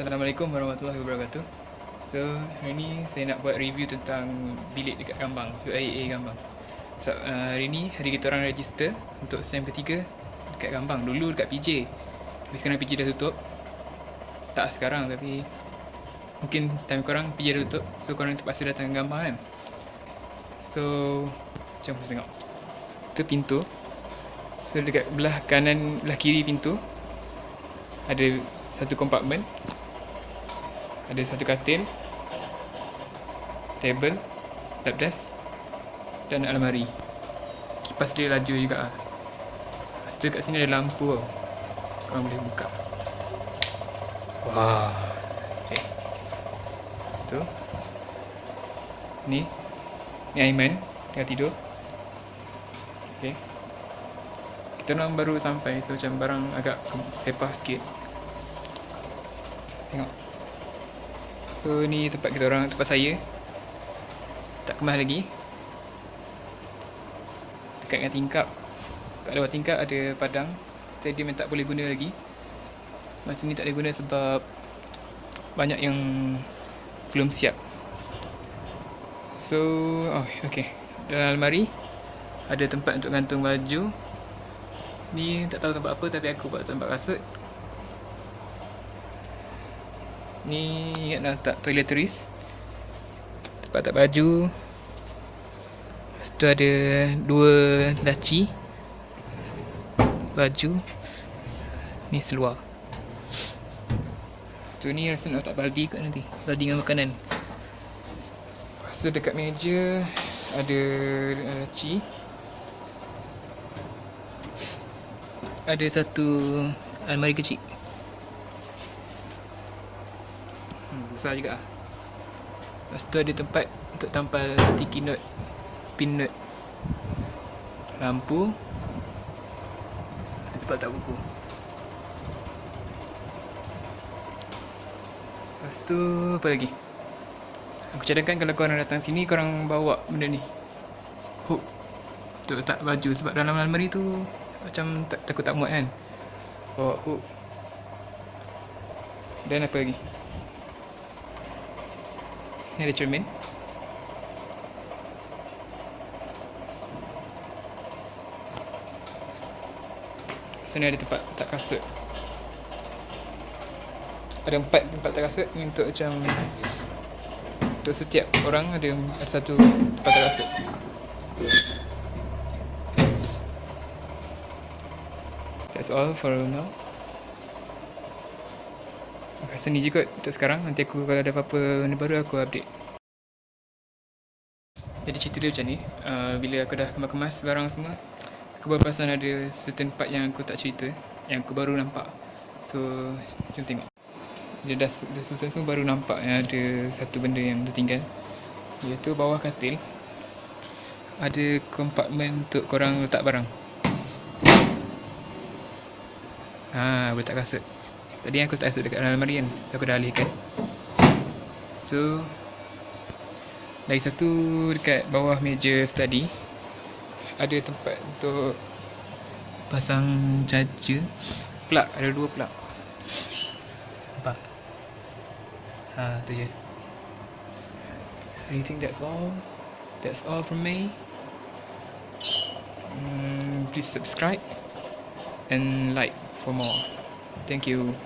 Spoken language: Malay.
Assalamualaikum warahmatullahi wabarakatuh. So, hari ni saya nak buat review tentang bilik dekat Gambang UIA Gambang So, uh, hari ni hari kita orang register untuk SEM ketiga dekat Gambang Dulu dekat PJ Tapi sekarang PJ dah tutup. Tak sekarang tapi Mungkin time korang PJ dah tutup. So, korang terpaksa datang ke Gambang kan? So, jom kita tengok. Itu pintu. So, dekat belah kanan, belah kiri pintu Ada satu kompartmen ada satu katil table lap desk dan almari. Kipas dia laju juga ah. Lepas tu kat sini ada lampu tau. Korang boleh buka. Wah. Okay Lepas tu Ni Ni Aiman Tengah tidur. Okay Kita orang baru sampai So macam barang agak sepah sikit. Tengok So ni tempat kita orang, tempat saya. Tak kemas lagi. Dekat dengan tingkap. Kat luar tingkap ada padang. Stadium yang tak boleh guna lagi. Masa ni tak boleh guna sebab Banyak yang Belum siap. So oh, Okay. Dalam almari Ada tempat untuk gantung baju. Ni tak tahu tempat apa tapi aku buat tempat kasut Ni ingat nak letak toiletries. Tempat tak baju. Lepas tu ada dua laci. Baju. Ni seluar. Lepas tu ni rasa nak letak baldi kot nanti. Baldi dengan makanan. Lepas tu dekat meja Ada laci. Ada satu almari kecil hmm, Besar juga lah Lepas tu ada tempat untuk tampal sticky note Pin note. Lampu. Ada tempat tak buku. Lepas tu apa lagi? Aku cadangkan kalau korang datang sini korang bawa benda ni. Hook. Untuk letak baju sebab dalam almari tu Macam tak, takut tak muat kan. Bawa hook. Dan apa lagi Ni ada cermin. Sini ada tempat letak kasut. Ada empat tempat letak kasut ni untuk macam untuk setiap orang ada ada satu tempat letak kasut. That's all for now. Rasa ni je kot untuk sekarang. Nanti aku kalau ada apa-apa benda baru aku update. Jadi cerita dia macam ni. Uh, Bila aku dah kemas-kemas barang semua Aku baru perasan ada certain part yang aku tak cerita Yang aku baru nampak. So, jom tengok. Dia dah, dah selesai semua baru nampak yang ada satu benda yang tertinggal. Iaitu bawah katil. Ada kompartmen untuk korang letak barang. Ha, boleh tak kasut Tadi aku tak kasut dekat dalam almari kan So aku dah alihkan. So Lagi satu dekat bawah meja study Ada tempat untuk Pasang charger. Plug, ada dua plug. Nampak? Ha, tu je. I think that's all? That's all from me? Mm, Please subscribe And like for more Thank you